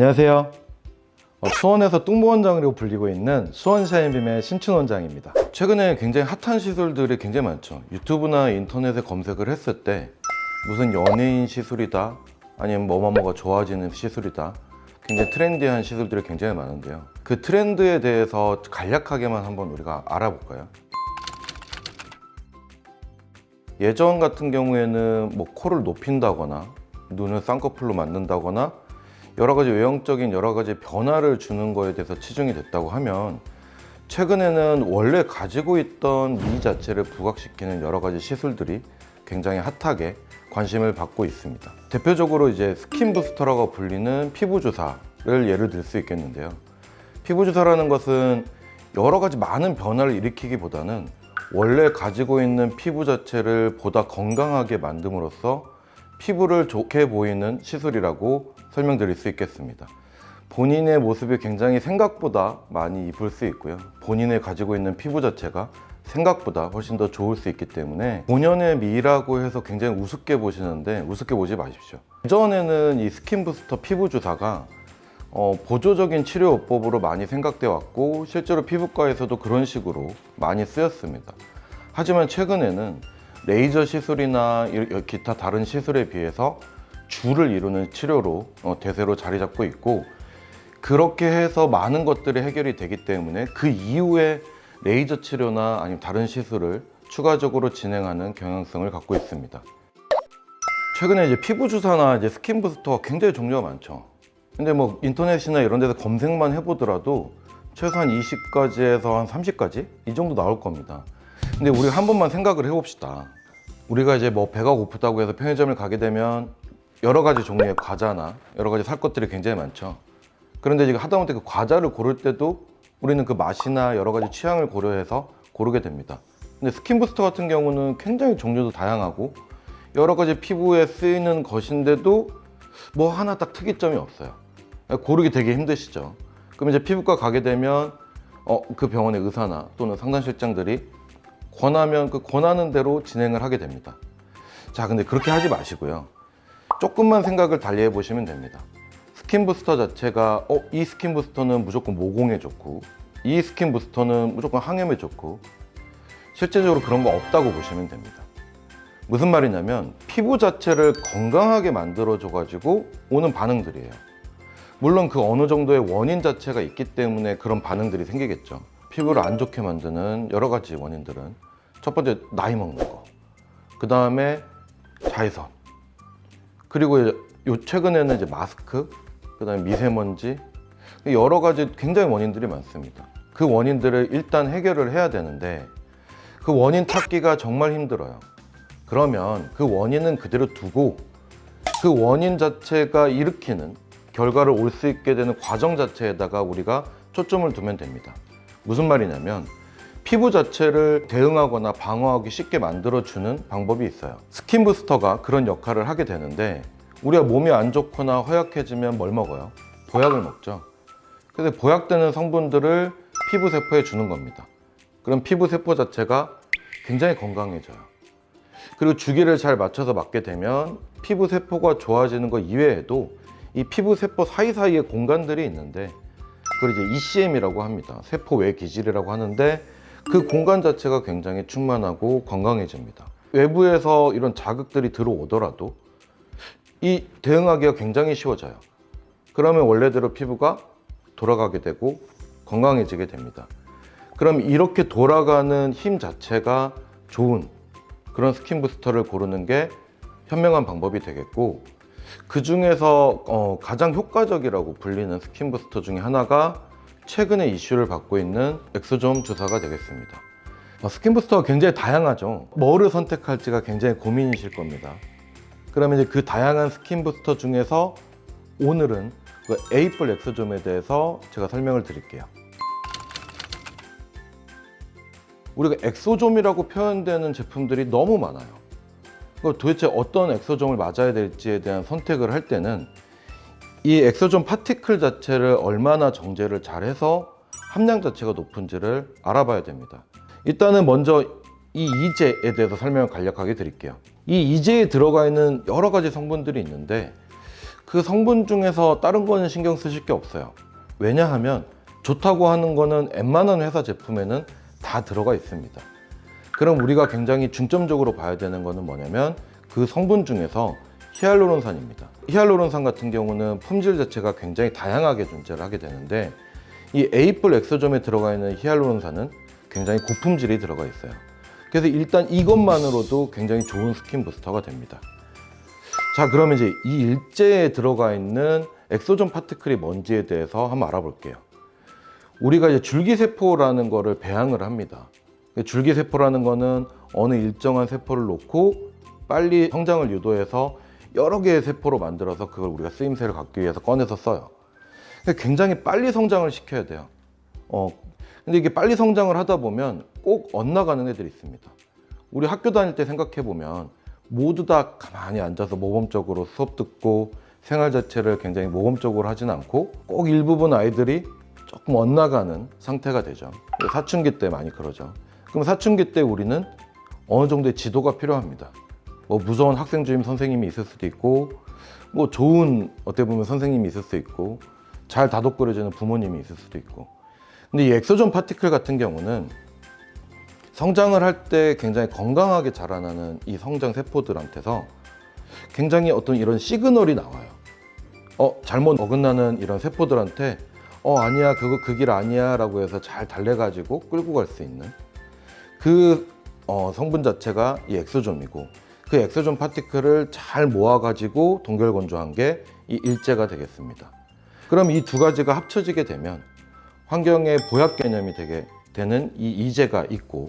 안녕하세요. 어, 수원에서 뚱보원장으로 불리고 있는 수원샤인빔의 신춘 원장입니다. 최근에 굉장히 핫한 시술들이 굉장히 많죠. 유튜브나 인터넷에 검색을 했을 때 무슨 연예인 시술이다, 아니면 뭐뭐뭐가 좋아지는 시술이다. 굉장히 트렌디한 시술들이 굉장히 많은데요. 그 트렌드에 대해서 간략하게만 한번 우리가 알아볼까요? 예전 같은 경우에는 뭐 코를 높인다거나 눈을 쌍꺼풀로 만든다거나 여러 가지 외형적인 여러 가지 변화를 주는 거에 대해서 치중이 됐다고 하면 최근에는 원래 가지고 있던 미 자체를 부각시키는 여러 가지 시술들이 굉장히 핫하게 관심을 받고 있습니다. 대표적으로 이제 스킨 부스터라고 불리는 피부 주사를 예를 들 수 있겠는데요. 피부 주사라는 것은 여러 가지 많은 변화를 일으키기보다는 원래 가지고 있는 피부 자체를 보다 건강하게 만듦으로써 피부를 좋게 보이는 시술이라고 설명드릴 수 있겠습니다. 본인의 모습이 굉장히 생각보다 많이 이쁠 수 있고요. 본인의 가지고 있는 피부 자체가 생각보다 훨씬 더 좋을 수 있기 때문에 본연의 미라고 해서 굉장히 우습게 보시는데 우습게 보지 마십시오. 예전에는 이 스킨 부스터 피부 주사가 어, 보조적인 치료요법으로 많이 생각돼 왔고 실제로 피부과에서도 그런 식으로 많이 쓰였습니다. 하지만 최근에는 레이저 시술이나 이- 기타 다른 시술에 비해서 줄을 이루는 치료로 어, 대세로 자리 잡고 있고 그렇게 해서 많은 것들이 해결이 되기 때문에 그 이후에 레이저 치료나 아니면 다른 시술을 추가적으로 진행하는 경향성을 갖고 있습니다. 최근에 이제 피부 주사나 이제 스킨 부스터가 굉장히 종류가 많죠. 근데 뭐 인터넷이나 이런 데서 검색만 해보더라도 최소한 20가지에서 한 30가지 이 정도 나올 겁니다. 근데 우리 한 번만 생각을 해봅시다. 우리가 이제 뭐 배가 고프다고 해서 편의점을 가게 되면 여러 가지 종류의 과자나 여러 가지 살 것들이 굉장히 많죠. 그런데 지금 하다못해 그 과자를 고를 때도 우리는 그 맛이나 여러 가지 취향을 고려해서 고르게 됩니다. 근데 스킨 부스터 같은 경우는 굉장히 종류도 다양하고 여러 가지 피부에 쓰이는 것인데도 뭐 하나 딱 특이점이 없어요. 고르기 되게 힘드시죠. 그럼 이제 피부과 가게 되면 어, 그 병원의 의사나 또는 상담실장들이 권하면 그 권하는 대로 진행을 하게 됩니다. 자, 근데 그렇게 하지 마시고요. 조금만 생각을 달리 해보시면 됩니다. 스킨 부스터 자체가 어, 이 스킨 부스터는 무조건 모공에 좋고 이 스킨 부스터는 무조건 항염에 좋고 실제적으로 그런 거 없다고 보시면 됩니다. 무슨 말이냐면 피부 자체를 건강하게 만들어줘 가지고 오는 반응들이에요. 물론 그 어느 정도의 원인 자체가 있기 때문에 그런 반응들이 생기겠죠. 피부를 안 좋게 만드는 여러 가지 원인들은 첫 번째 나이 먹는 거, 그 다음에 자외선, 그리고 요 최근에는 이제 마스크, 그 다음에 미세먼지 여러 가지 굉장히 원인들이 많습니다. 그 원인들을 일단 해결을 해야 되는데 그 원인 찾기가 정말 힘들어요. 그러면 그 원인은 그대로 두고 그 원인 자체가 일으키는 결과를 올 수 있게 되는 과정 자체에다가 우리가 초점을 두면 됩니다. 무슨 말이냐면 피부 자체를 대응하거나 방어하기 쉽게 만들어주는 방법이 있어요. 스킨 부스터가 그런 역할을 하게 되는데 우리가 몸이 안 좋거나 허약해지면 뭘 먹어요? 보약을 먹죠. 그래서 보약되는 성분들을 피부 세포에 주는 겁니다. 그럼 피부 세포 자체가 굉장히 건강해져요. 그리고 주기를 잘 맞춰서 맞게 되면 피부 세포가 좋아지는 것 이외에도 이 피부 세포 사이사이에 공간들이 있는데 그걸 이제 ECM이라고 합니다. 세포 외 기질이라고 하는데 그 공간 자체가 굉장히 충만하고 건강해집니다. 외부에서 이런 자극들이 들어오더라도 이 대응하기가 굉장히 쉬워져요. 그러면 원래대로 피부가 돌아가게 되고 건강해지게 됩니다. 그럼 이렇게 돌아가는 힘 자체가 좋은 그런 스킨 부스터를 고르는 게 현명한 방법이 되겠고 그 중에서 어, 가장 효과적이라고 불리는 스킨 부스터 중에 하나가 최근에 이슈를 받고 있는 엑소존 주사가 되겠습니다. 어, 스킨 부스터가 굉장히 다양하죠. 뭐를 선택할지가 굉장히 고민이실 겁니다. 그러면 이제 그 다양한 스킨 부스터 중에서 오늘은 그 에이플 엑소점에 대해서 제가 설명을 드릴게요. 우리가 엑소점이라고 표현되는 제품들이 너무 많아요. 그 도대체 어떤 엑소점을 맞아야 될지에 대한 선택을 할 때는 이 엑소점 파티클 자체를 얼마나 정제를 잘해서 함량 자체가 높은지를 알아봐야 됩니다. 일단은 먼저 이 이제에 대해서 설명을 간략하게 드릴게요. 이 이제에 들어가 있는 여러 가지 성분들이 있는데 그 성분 중에서 다른 거는 신경 쓰실 게 없어요. 왜냐하면 좋다고 하는 거는 웬만한 회사 제품에는 다 들어가 있습니다. 그럼 우리가 굉장히 중점적으로 봐야 되는 거는 뭐냐면 그 성분 중에서 히알루론산입니다. 히알루론산 같은 경우는 품질 자체가 굉장히 다양하게 존재를 하게 되는데 이 에이플 엑소점에 들어가 있는 히알루론산은 굉장히 고품질이 들어가 있어요. 그래서 일단 이것만으로도 굉장히 좋은 스킨 부스터가 됩니다. 자, 그러면 이제 이 일제에 들어가 있는 엑소존 파티클이 뭔지에 대해서 한번 알아볼게요. 우리가 이제 줄기세포라는 거를 배양을 합니다. 줄기세포라는 거는 어느 일정한 세포를 놓고 빨리 성장을 유도해서 여러 개의 세포로 만들어서 그걸 우리가 쓰임새를 갖기 위해서 꺼내서 써요. 굉장히 빨리 성장을 시켜야 돼요. 어, 근데 이게 빨리 성장을 하다 보면 꼭 엇나가는 애들이 있습니다. 우리 학교 다닐 때 생각해 보면 모두 다 가만히 앉아서 모범적으로 수업 듣고 생활 자체를 굉장히 모범적으로 하진 않고 꼭 일부분 아이들이 조금 엇나가는 상태가 되죠. 사춘기 때 많이 그러죠. 그럼 사춘기 때 우리는 어느 정도의 지도가 필요합니다. 뭐 무서운 학생 주임 선생님이 있을 수도 있고, 뭐 좋은 어떻게 보면 선생님이 있을 수 있고, 잘 다독거려주는 부모님이 있을 수도 있고. 근데 이 엑소존 파티클 같은 경우는 성장을 할 때 굉장히 건강하게 자라나는 이 성장 세포들한테서 굉장히 어떤 이런 시그널이 나와요. 어, 잘못 어긋나는 이런 세포들한테 어, 아니야, 그거 그 길 아니야 라고 해서 잘 달래가지고 끌고 갈 수 있는 그 어, 성분 자체가 이 엑소존이고 그 엑소존 파티클을 잘 모아가지고 동결 건조한 게 이 일제가 되겠습니다. 그럼 이 두 가지가 합쳐지게 되면 환경의 보약 개념이 되게 되는 이 이제가 있고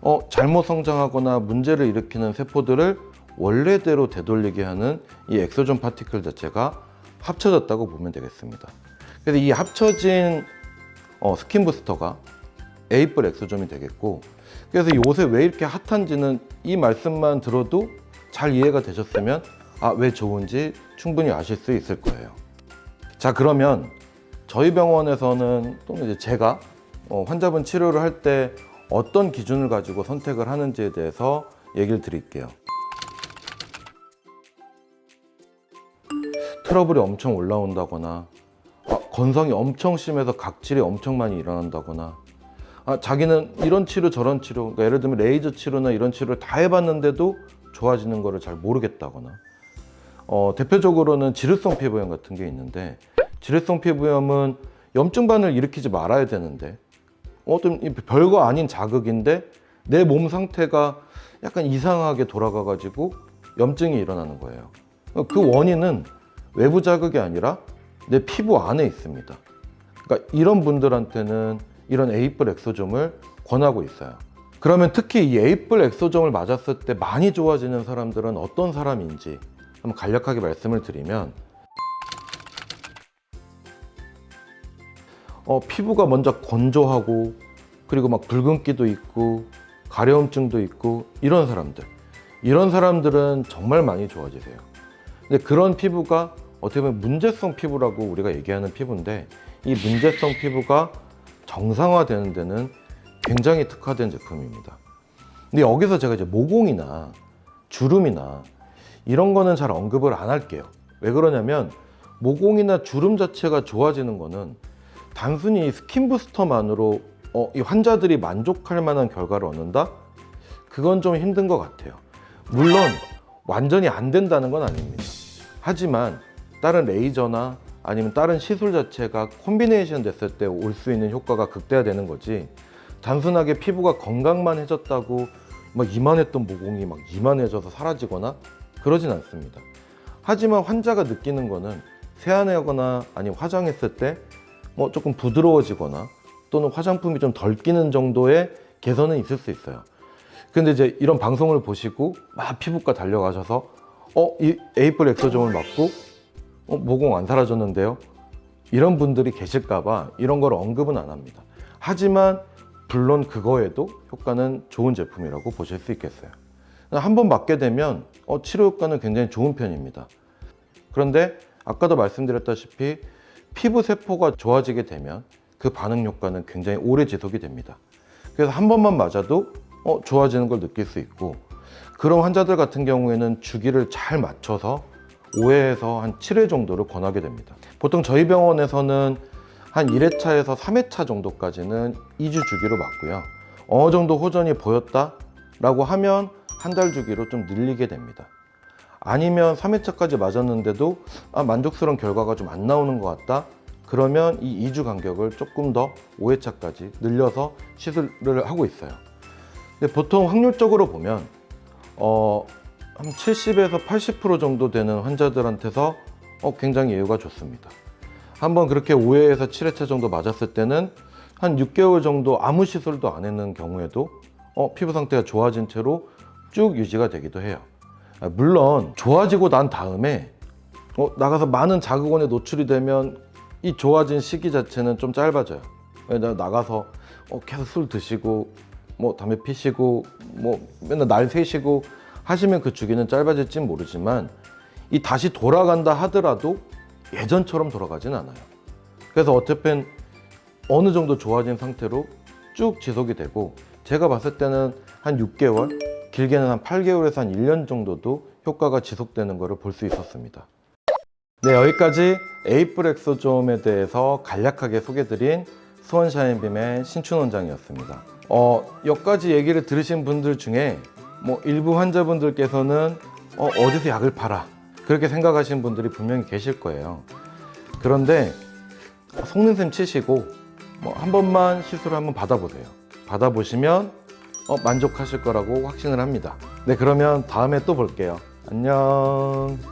어, 잘못 성장하거나 문제를 일으키는 세포들을 원래대로 되돌리게 하는 이 엑소존 파티클 자체가 합쳐졌다고 보면 되겠습니다. 그래서 이 합쳐진 어, 스킨 부스터가 에이플 엑소점이 되겠고 그래서 요새 왜 이렇게 핫한지는 이 말씀만 들어도 잘 이해가 되셨으면 아 왜 좋은지 충분히 아실 수 있을 거예요. 자 그러면 저희 병원에서는 또는 이제 제가 어, 환자분 치료를 할 때 어떤 기준을 가지고 선택을 하는지에 대해서 얘기를 드릴게요. 트러블이 엄청 올라온다거나 아, 건성이 엄청 심해서 각질이 엄청 많이 일어난다거나 아, 자기는 이런 치료 저런 치료 그러니까 예를 들면 레이저 치료나 이런 치료를 다 해봤는데도 좋아지는 거를 잘 모르겠다거나 어, 대표적으로는 지루성 피부염 같은 게 있는데 지루성 피부염은 염증반을 일으키지 말아야 되는데 어떤 이 별거 아닌 자극인데 내 몸 상태가 약간 이상하게 돌아가 가지고 염증이 일어나는 거예요. 그 원인은 외부 자극이 아니라 내 피부 안에 있습니다. 그러니까 이런 분들한테는 이런 에이플 엑소점을 권하고 있어요. 그러면 특히 이 에이플 엑소점을 맞았을 때 많이 좋아지는 사람들은 어떤 사람인지 한번 간략하게 말씀을 드리면 어, 피부가 먼저 건조하고 그리고 막 붉은기도 있고 가려움증도 있고 이런 사람들 이런 사람들은 정말 많이 좋아지세요. 근데 그런 피부가 어떻게 보면 문제성 피부라고 우리가 얘기하는 피부인데 이 문제성 피부가 정상화되는 데는 굉장히 특화된 제품입니다. 근데 여기서 제가 이제 모공이나 주름이나 이런 거는 잘 언급을 안 할게요. 왜 그러냐면 모공이나 주름 자체가 좋아지는 거는 단순히 스킨 부스터만으로 어, 이 환자들이 만족할 만한 결과를 얻는다? 그건 좀 힘든 것 같아요. 물론 완전히 안 된다는 건 아닙니다. 하지만 다른 레이저나 아니면 다른 시술 자체가 콤비네이션 됐을 때 올 수 있는 효과가 극대화되는 거지 단순하게 피부가 건강만 해졌다고 막 이만했던 모공이 막 이만해져서 사라지거나 그러진 않습니다. 하지만 환자가 느끼는 거는 세안하거나 아니면 화장했을 때 뭐 조금 부드러워지거나 또는 화장품이 좀 덜 끼는 정도의 개선은 있을 수 있어요. 근데 이제 이런 방송을 보시고 막 피부과 달려가셔서 어, 이 에이플 엑소점을 맞고 어, 모공 안 사라졌는데요? 이런 분들이 계실까봐 이런 걸 언급은 안 합니다. 하지만 물론 그거에도 효과는 좋은 제품이라고 보실 수 있겠어요. 한 번 맞게 되면 어, 치료 효과는 굉장히 좋은 편입니다. 그런데 아까도 말씀드렸다시피 피부 세포가 좋아지게 되면 그 반응 효과는 굉장히 오래 지속이 됩니다. 그래서 한 번만 맞아도 어, 좋아지는 걸 느낄 수 있고 그런 환자들 같은 경우에는 주기를 잘 맞춰서 5회에서 한 7회 정도를 권하게 됩니다. 보통 저희 병원에서는 한 1회차에서 3회차 정도까지는 2주 주기로 맞고요. 어느 정도 호전이 보였다 라고 하면 한 달 주기로 좀 늘리게 됩니다. 아니면 3회차까지 맞았는데도 아, 만족스러운 결과가 좀 안 나오는 것 같다. 그러면 이 2주 간격을 조금 더 5회차까지 늘려서 시술을 하고 있어요. 근데 보통 확률적으로 보면 어, 한 70에서 80% 정도 되는 환자들한테서 어, 굉장히 예후가 좋습니다. 한번 그렇게 5회에서 7회차 정도 맞았을 때는 한 6개월 정도 아무 시술도 안 했는 경우에도 어, 피부 상태가 좋아진 채로 쭉 유지가 되기도 해요. 아, 물론 좋아지고 난 다음에 어, 나가서 많은 자극원에 노출이 되면 이 좋아진 시기 자체는 좀 짧아져요. 왜냐 나가서 어, 계속 술 드시고 뭐 담배 피시고 뭐 맨날 날 새시고 하시면 그 주기는 짧아질진 모르지만 이 다시 돌아간다 하더라도 예전처럼 돌아가진 않아요. 그래서 어쨌든 어느 정도 좋아진 상태로 쭉 지속이 되고 제가 봤을 때는 한 6개월, 길게는 한 8개월에서 한 1년 정도도 효과가 지속되는 것을 볼 수 있었습니다. 네, 여기까지 에이프렉소좀에 대해서 간략하게 소개드린 수원샤인빔의 신춘 원장이었습니다. 어, 여기까지 얘기를 들으신 분들 중에 뭐 일부 환자분들께서는 어, 어디서 약을 팔아? 그렇게 생각하시는 분들이 분명히 계실 거예요. 그런데 속는셈 치시고 뭐 한 번만 시술을 한번 받아보세요. 받아보시면 어, 만족하실 거라고 확신을 합니다. 네, 그러면 다음에 또 볼게요. 안녕.